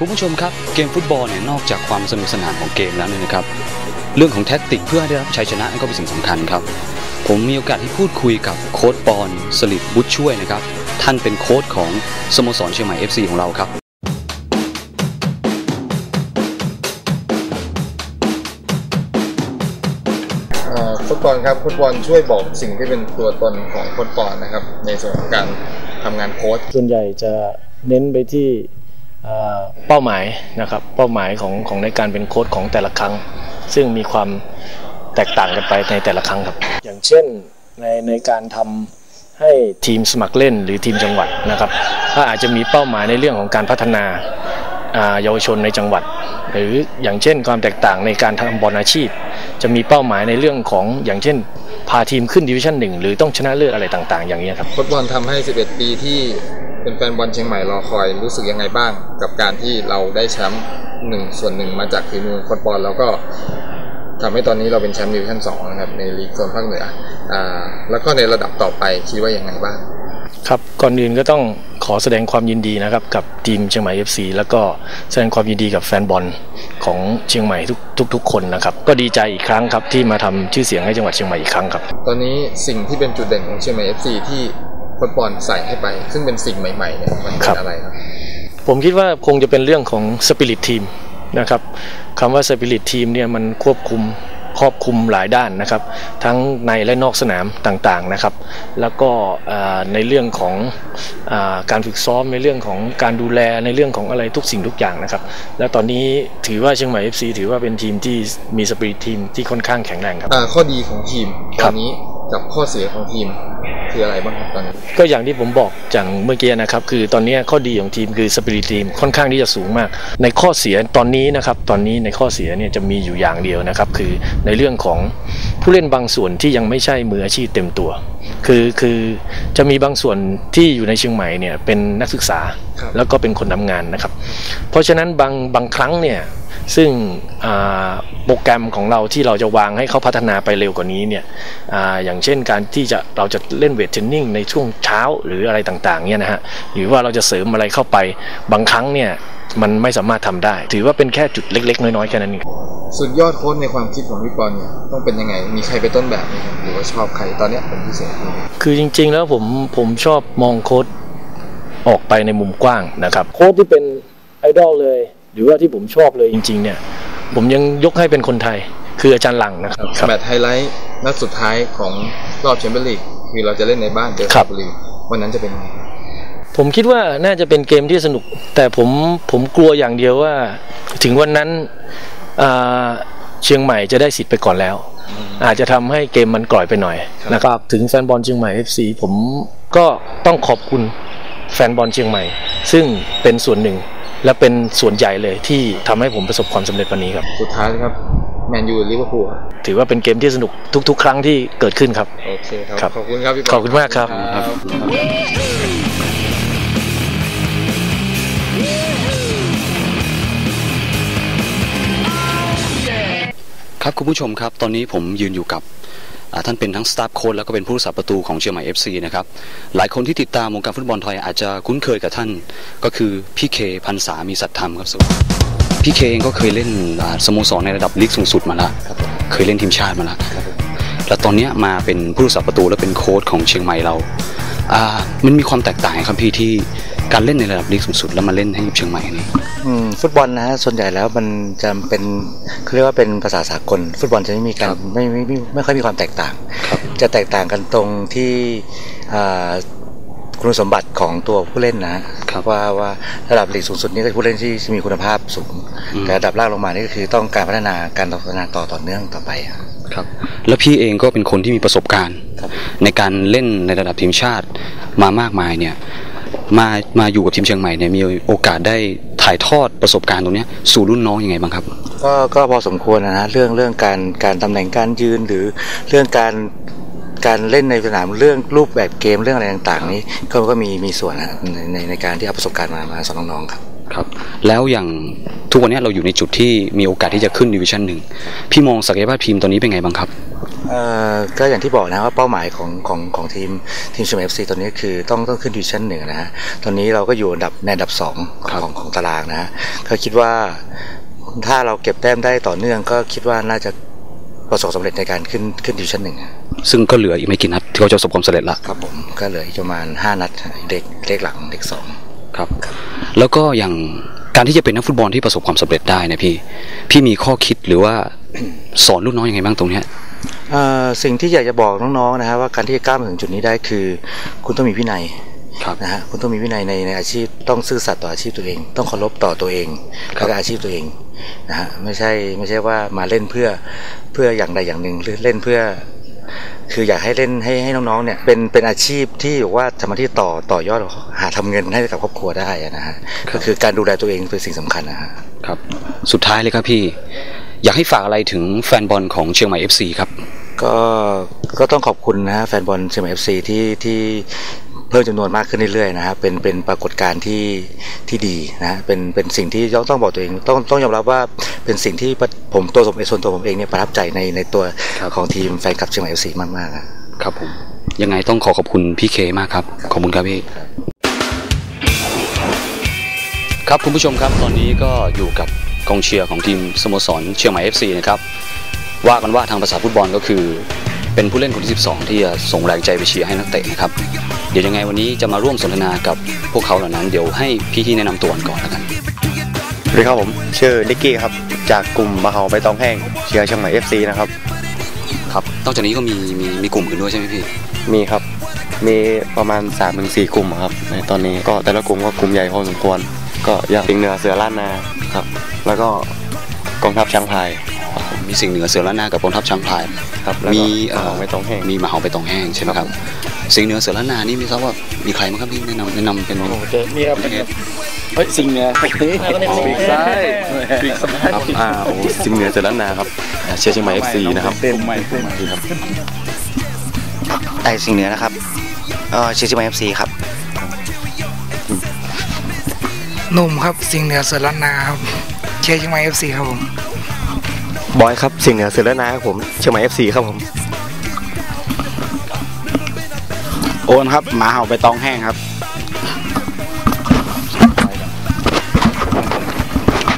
คุณผู้ชมครับเกมฟุตบอลเนี่ยนอกจากความสนุกสนานของเกมแล้วเนี่ยนะครับเรื่องของแท็กติกเพื่อให้ได้รับชัยชนะนั่นก็เป็นสิ่งสำคัญครับ ผมมีโอกาสที่พูดคุยกับโค้ชปอนสลิดบุญช่วยนะครับท่านเป็นโค้ชของสโมสรเชียงใหม่ FC ของเราครับเอ่อฟุตบอลครับฟุตบอลช่วยบอกสิ่งที่เป็นตัวตนของฟุตบอลนะครับในส่วนของการทำงานโค้ชส่วนใหญ่จะเน้นไปที่ เอ่อเป้าหมายนะครับเป้าหมายของของในการเป็นโค้ชของแต่ละครั้ง ซึ่งมีความแตกต่างกันไปในแต่ละครั้งครับ อย่างเช่นในในการทำให้ทีมสมัครเล่นหรือทีมจังหวัดนะครับถ้าอาจจะมีเป้าหมายในเรื่องของการพัฒนาอ่าเยาวชนในจังหวัด หรืออย่างเช่นความแตกต่างในการทำบอลอาชีพ จะมีเป้าหมายในเรื่องของอย่างเช่น พาทีมขึ้นดิวิชั่นหนึ่งหรือต้องชนะเลิศอะไรต่าง ๆ อย่างนี้ยครับฟุตบอลทำให้ 11 ปีที่ เป็นแฟนบอลเชียงใหม่รอคอยรู้สึกยังไงบ้าง กับการที่เราได้แชมป์หนึ่งส่วนหนึ่งมาจากฝีมือฟุตบอลแล้วก็ทำให้ตอนนี้เราเป็นแชมป์ดิวิชั่นสองนะครับในลีกโซนภาคเหนืออ่าแล้วก็ในระดับต่อไปคิดว่ายังไงบ้าง ครับก่อนอื่นก็ต้องขอแสดงความยินดีนะครับกับทีมเชียงใหม่ FC แล้วก็แสดงความยินดีกับแฟนบอลของเชียงใหม่ทุกทุกทุกคนนะครับก็ดีใจอีกครั้งครับที่มาทำชื่อเสียงให้จังหวัดเชียงใหม่อีกครั้งครับ ตอนนี้สิ่งที่เป็นจุดเด่นของเชียงใหม่ FC ที่ ฟุตบอลใส่ให้ไป ซึ่งเป็นสิ่งใหม่ๆเนี่ยมันครัเป็นบอะไรครับ ผมคิดว่าคงจะเป็นเรื่องของสปิริตทีมนะครับคำว่าสปิริตทีมเนี่ยมันควบคุมครอบคลุมหลายด้านนะครับ ทั้งในและนอกสนามต่างๆนะครับ แล้วก็อ่าในเรื่องของอาการฝึกซ้อมในเรื่องของการดูแลในเรื่องของอะไรทุกสิ่งทุกอย่างนะครับ แล้วตอนนี้ถือว่าเชียงใหม่ FC ถือว่าเป็นทีมที่มีสปิริตทีมที่ค่อนข้างแข็งแรงครับอ่าข้อดีของทีมคตรัอบนนี้ กับข้อเสียของทีมคืออะไรบ้างครับตอนนี้ก็อย่างที่ผมบอกจากเมื่อกี้นะครับ คือตอนนี้ข้อดีของทีมคือสปิริตทีมค่อนข้างที่จะสูงมาก ในข้อเสียตอนนี้นะครับ ตอนนี้ในข้อเสียเนี่ยจะมีอยู่อย่างเดียวนะครับ คือในเรื่องของผู้เล่นบางส่วนที่ยังไม่ใช่มืออาชีพเต็มตัว คือคือจะมีบางส่วนที่อยู่ในเชียงใหม่เนี่ยเป็นนักศึกษาครับแล้วก็เป็นคนทำงานนะครับ เพราะฉะนั้นบางบางครั้งเนี่ยซึ่งอ่าโปรแกรมของเราที่เราจะวางให้เขาพัฒนาไปเร็วกว่านี้เนี่ยอาอย่างเช่นการที่จะเราจะเล่นเวทเทรนนิ่งในช่วงเช้าหรืออะไรต่างๆเนี่ยนะฮะหรือว่าเราจะเสริมอะไรเข้าไปบางครั้งเนี่ยมันไม่สามารถทำได้ ถือว่าเป็นแค่จุดเล็ก ๆ น้อยๆแค่นั้นเองสุดยอดโค้ชในความคิดของพี่บอลเนี่ยต้องเป็นยังไง มีใครเป็นต้นแบบไหมครับหรือว่าชอบใครตอนเนี้ยเป็นพิเศษไหมคือจริง ๆ แล้วผมผมชอบมองโค้ดออกไปในมุมกว้างนะครับโค้ดที่เป็นไอดอลเลย หรือว่าที่ผมชอบเลยจริง ๆ เนี่ย ผมยังยกให้เป็นคนไทย คืออาจารย์หลังนะครับแมตช์ไฮไลท์นัดสุดท้ายของรอบแชมเปี้ยนลีกคือเราจะเล่นในบ้านเจอครัสุบพรรณบุรีวันนั้นจะเป็นยังไง ผมคิดว่าน่าจะเป็นเกมที่สนุก แต่ผมผมกลัวอย่างเดียวว่า ถึงวันนั้นอ่าเชียงใหม่จะได้สิทธิ์ไปก่อนแล้ว อาจจะทำให้เกมมันกร่อยไปหน่อยนะครับ ถึงแฟนบอลเชียงใหม่ FC ผมก็ต้องขอบคุณแฟนบอลเชียงใหม่ ซึ่งเป็นส่วนหนึ่งและเป็นส่วนใหญ่เลยที่ทำให้ผมประสบความสำเร็จวันนี้ครับสุดท้ายนะครับแมนยูลิเวอร์พูลครับถือว่าเป็นเกมที่สนุกทุก ๆ ครั้งที่เกิดขึ้นครับโอเคครับครับขอบคุณครับพี่บอลขอบคุณมากครับ ครับคุณผู้ชมครับ ตอนนี้ผมยืนอยู่กับท่านเป็นทั้งสตาฟโค้ชแล้วก็เป็นผู้รักษาประตูของเชียงใหม่ FC นะครับหลายคนที่ติดตามวงการฟุตบอลไทยอาจจะคุ้นเคยกับท่าน ก็คือพี่เคพันษามีสัตยธรรมครับสวัสดีพี่เคเองก็เคยเล่นสโมสรในระดับลีกสูงสุดมาแล้วเคยเล่นทีมชาติมาแล้วแล้วตอนนี้มาเป็นผู้รักษาประตูและเป็นโค้ชของเชียงใหม่เรา มันมีความแตกต่างครับพี่ที่ การเล่นในระดับลีกสูงสุดแล้วมาเล่นให้กับเชียงใหม่นี่อืมฟุตบอลนะฮะส่วนใหญ่แล้วมันจะเป็นเขาเรียกว่าเป็นภาษาสากล ฟุตบอลจะไม่มีการไม่ไม่ไม่ไม่ค่อยมีความแตกต่างครับจะแตกต่างกันตรงที่อ่าคุณสมบัติของตัวผู้เล่นนะฮะครับว่าว่าระดับลีกสูงสุดนี่ก็คือผู้เล่นที่มีคุณภาพสูงอืมแต่ระดับล่างลงมานี่ก็คือต้องการพัฒนาการพัฒนาต่อต่อเนื่องต่อไปอะครับแล้วพี่เองก็เป็นคนที่มีประสบการณ์ครับในการเล่นในระดับทีมชาติมามากมายเนี่ย มามาอยู่กับทีมเชียงใหม่เนี่ยมีโอกาสได้ถ่ายทอดประสบการณ์ตรงนี้สู่รุ่นน้องยังไงบ้างครับ ก็ก็พอสมควรนะฮะเรื่องเรื่องการการตำแหน่งการยืนหรือเรื่องการการเล่นในสนามเรื่องรูปแบบเกมเรื่องอะไรต่าง ๆ นี้ก็ก็มีมีส่วนนะในในในการที่เอาประสบการณ์มามาสอนน้องๆครับ ครับแล้วอย่างทุกวันเนี้ยเราอยู่ในจุดที่มีโอกาสที่จะขึ้นดิวิชั่นหนึ่งพี่มองศักยภาพทีมตอนนี้เป็นไงบ้างครับกเอ่อก็อย่างที่บอกนะว่าเป้าหมายของของของทีมทีมเชียงใหม่เอฟซีตอนนี้คือต้องต้องขึ้นดิวิชั่นหนึ่งนะฮะตอนนี้เราก็อยู่อันดับในอันดับสองของของตารางนะฮะก็คิดว่าถ้าเราเก็บแต้มได้ต่อเนื่องก็คิดว่าน่าจะประสบสำเร็จในการขึ้นขึ้นดิวิชั่นหนึ่งซึ่งก็เหลืออีกไม่กี่นัดที่เขาจะประสบความสำเร็จละครับผมก็เหลืออีกประมาณห้านัดเด็กเลขหลังเด็กสองครับ แล้วก็อย่างการที่จะเป็นนักฟุตบอลที่ประสบความสำเร็จได้นะพี่พี่มีข้อคิดหรือว่าสอนลูกน้องยังไงบ้างตรงเนี้ยเอ่อสิ่งที่อยากจะบอกน้องๆนะฮะว่าการที่จะก้าวมาถึงจุดนี้ได้คือ คุณต้องมีวินัยครับนะฮะคุณต้องมีวินัยในในอาชีพต้องซื่อสัตย์ต่ออาชีพตัวเอง ต้องเคารพต่อตัวเองครัและบก็อาชีพตัวเองนะฮะไม่ใช่ไม่ใช่ว่ามาเล่นเพื่อเพื่ออย่างใดอย่างหนึ่งหรือเล่นเพื่อ คืออยากให้เล่นให้ให้น้องๆเนี่ยเป็นเป็นอาชีพที่บอกว่าสามารถที่ต่อต่อยอดหาทำเงินให้กับครอบครัวได้อะนะฮะก็คือการดูแลตัวเองเป็นสิ่งสำคัญนะฮะครับ สุดท้ายเลยครับพี่ อยากให้ฝากอะไรถึงแฟนบอลของเชียงใหม่ FC ครับก็ก็ต้องขอบคุณนะฮะแฟนบอลเชียงใหม่เอฟซีที่ที่เพิ่มจำนวนมากขึ้นเรื่อยๆนะฮะเป็นเป็นปรากฏการณ์ที่ที่ดีนะฮะเป็นเป็นสิ่งที่ต้องต้องบอกตัวเองต้องต้องยอมรับว่าเป็นสิ่งที่ผมตัวผมเองส่วนตัวผมเองเนี่ยประทับใจในในตัวครับของทีมแฟนคลับเชียงใหม่เอฟซีมากๆอะครับผมยังไงต้องขอขอบคุณพี่เคมากครับขอบคุณครับพี่ครับคุณผู้ชมครับตอนนี้ก็อยู่กับกองเชียร์ของทีมสโมสรเชียงใหม่ FC นะครับว่ากันว่าทางภาษาฟุตบอลก็คือ เป็นผู้เล่นคนที่ 12 ที่จะส่งแรงใจไปเชียร์ให้นักเตะนะครับ เดี๋ยวยังไงวันนี้จะมาร่วมสนทนากับพวกเขาเหล่านั้น เดี๋ยวให้พี่ที่แนะนำตัวกันก่อนแล้วกันสวัสดีครับผมชื่อนิกกี้ครับจากกลุ่มมหาใบตองแห้งเชียร์เชียงใหม่ FC นะครับครับนอกจากนี้ก็มีมีมีกลุ่มอื่นด้วยใช่ไหมพี่มีครับ มีประมาณ3าถึงสกลุ่มครับในตอนนี้ก็แต่ละกลุ่มก็กลุ่มใหญ่พอสมควร ก็อย่างสิงห์เหนือเสือล้านนาครับ แล้วก็กองทัพช้างพลาย มีสิ่งเหนือเสือล้านนากับกองทัพช้างพลายครับแล้วก็มีมเอ่อหาใบตองแห้งมีมหาไปตองแห้งใช่ไหมครับ สิ่งเหนือเสือล้านนานี่ไม่ทราบว่ามีใครบ้างครับพี่แนะนำแนะนำเป็นนี่ครับเฮ้ยสิ่งเนี้ยปีกซ้ายปีกซ้ายครับอ่าโอ้สิงห์เหนือเสือล้านนาครับอ่าเชียร์เชียงใหม่ FC นะครับเต็มใหม่เต็มใหม่ครับไอสิ่งเหนือนะครับเออเชียร์เชียงใหม่เอฟซีครับหนุ่มครับสิงห์เหนือเสือล้านนาครับเชียร์เชียงใหม่เอฟซีครับผม บอยครับ สิงห์เหนือเสือล้านนาครับผมเชียงใหม่ FC ครับผม โอนครับ หมาเห่าไปตองแห้งครับ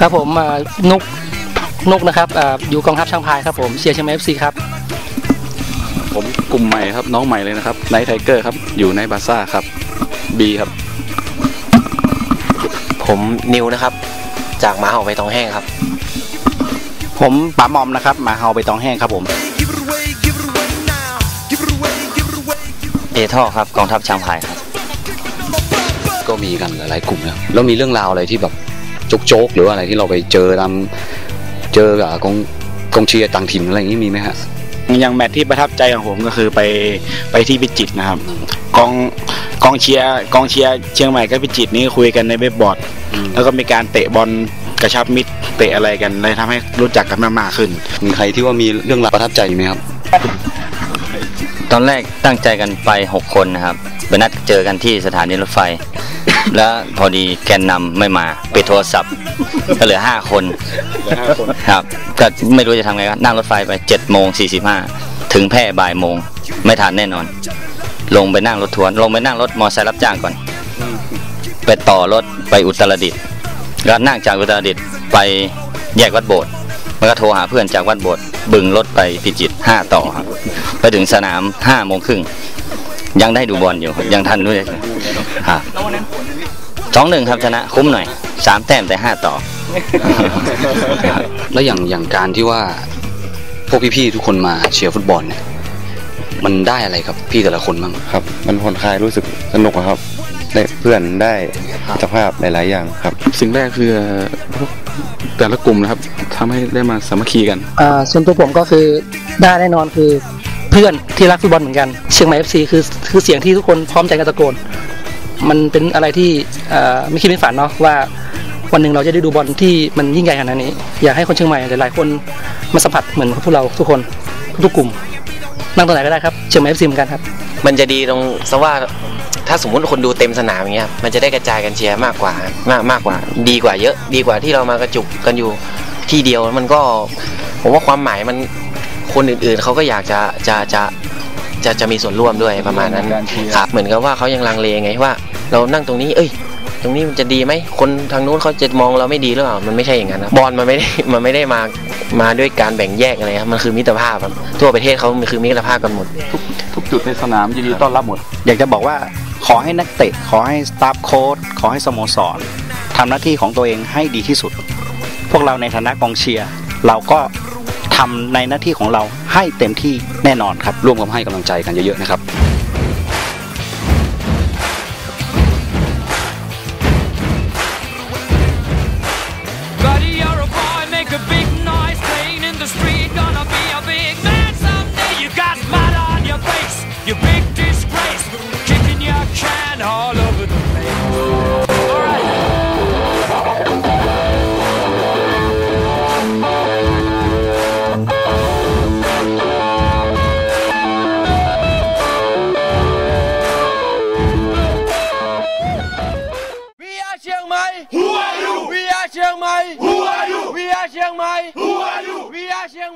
ครับผมอ่านุกนุกนะครับอ่าอยู่กองทัพช่างพายครับผมเชียร์เชียงใหม่เอฟซีครับผมกลุ่มใหม่ครับน้องใหม่เลยนะครับไนท์ไทเกอร์ครับ อยู่ในบาซ่าครับบีครับ ผมนิวนะครับ จากหมาเห่าใบตองแห้งครับ ผมป๋าหมอมนะครับหมาเห่าไปตองแห้งครับผมเอท่อครับกองทัพช้างพายครับ ก็มีกันหลายๆกลุ่มนะแล้วมีเรื่องราวอะไรที่แบบโจ๊กๆหรือว่าอะไรที่เราไปเจอตามเจอกับกองกองเชียร์ต่างถิ่นอะไรอย่างนี้มีไหมฮะอย่างแมตช์ที่ประทับใจของผมก็คือไปไปที่พิจิตรนะครับกองกองเชียร์กองเชียร์เชียงใหม่กับพิจิตรนี่คุยกันในเว็บบอร์ด แล้วก็มีการเตะบอล กระชับมิตรเตะอะไรกันเลยทำให้รู้จักกันมากๆขึ้น มีใครที่ว่ามีเรื่องราวประทับใจไหมครับ ตอนแรกตั้งใจกันไป 6 คนนะครับไปนัดเจอกันที่สถานีรถไฟ แล้วพอดีแกนนำไม่มาปิดโทรศัพท์ก็เหลือ 5 คนครับก็ไม่รู้จะทำไงก็นั่งรถไฟไป7โมง45ถึงแพร่บ่ายโมง ไม่ทันแน่นอน ลงไปนั่งรถทัวร์ลงไปนั่งรถมอเตอร์ไซค์รับจ้างก่อน ไปต่อรถไปอุตรดิตถ์ แล้วนั่งจากอุตรดิตถ์ไปแยกวัดโบสถ์มันก็โทรหาเพื่อนจากวัดโบสถ์บึงรถไปพิจิตรห้าต่อครับไปถึงสนามห้าโมงครึ่งยังได้ดูบอลอยู่ครับยังทันด้วยครับสองหนึ่งครับชนะคุ้มหน่อยสามแต้มแต่ห้าต่อ แล้วอย่างอย่างการที่ว่าพวกพี่ๆทุกคนมาเชียร์ฟุตบอลเนี่ยมันได้อะไรครับพี่แต่ละคนบ้างครับ มันผ่อนคลายรู้สึกสนุกอะครับ ได้เพื่อนได้มิตรภาพหลาย ๆ อย่างครับ สิ่งแรกคือพวกแต่ละกลุ่มนะครับทำให้ได้มาสามัคคีกันอ่าส่วนตัวผมก็คือได้แน่นอนคือเพื่อนที่รักฟุตบอลเหมือนกันเชียงใหม่เอฟซีคือคือเสียงที่ทุกคนพร้อมใจกันตะโกนมันเป็นอะไรที่อ่าไม่คิดไม่ฝันเนาะว่าวันหนึ่งเราจะได้ดูบอลที่มันยิ่งใหญ่ขนาดนี้ อยากให้คนเชียงใหม่หลายๆคนมาสัมผัสเหมือนพวกเราทุกคนทุกกลุ่ม นั่งตรงไหนก็ได้ครับเชียงใหม่เอฟซีเหมือนกันครับ มันจะดีตรงซะว่า ถ้าสมมุติคนดูเต็มสนามอย่างเงี้ยมันจะได้กระจายกันเชียร์มากกว่ามากมากกว่า ดีกว่าเยอะดีกว่าที่เรามากระจุกกันอยู่ที่เดียวมันก็ผมว่าความหมายมันคนอื่นๆเขาก็อยากจะจะจะจะจะมีส่วนร่วมด้วยประมาณนั้นครับเหมือนกับว่าเขายังลังเลไงว่า เรานั่งตรงนี้ เอ้ย ตรงนี้มันจะดีไหมคนทางนู้นเขาจะมองเราไม่ดีหรือเปล่ามันไม่ใช่อย่างนั้นนะบอลมันไม่ได้มันไม่ได้มามาด้วยการแบ่งแยกอะไรครับมันคือมิตรภาพครับทั่วประเทศเขามันคือมิตรภาพกันหมดทุกจุดในสนามยินดีต้อนรับหมด อยากจะบอกว่า ขอให้นักเตะ ขอให้สตาฟโค้ดขอให้สโมสรทำหน้าที่ของตัวเองให้ดีที่สุด พวกเราในฐานะกองเชียร์เราก็ทำในหน้าที่ของเราให้เต็มที่แน่นอนครับ ร่วมกันให้กำลังใจกันเยอะๆนะครับ Siang,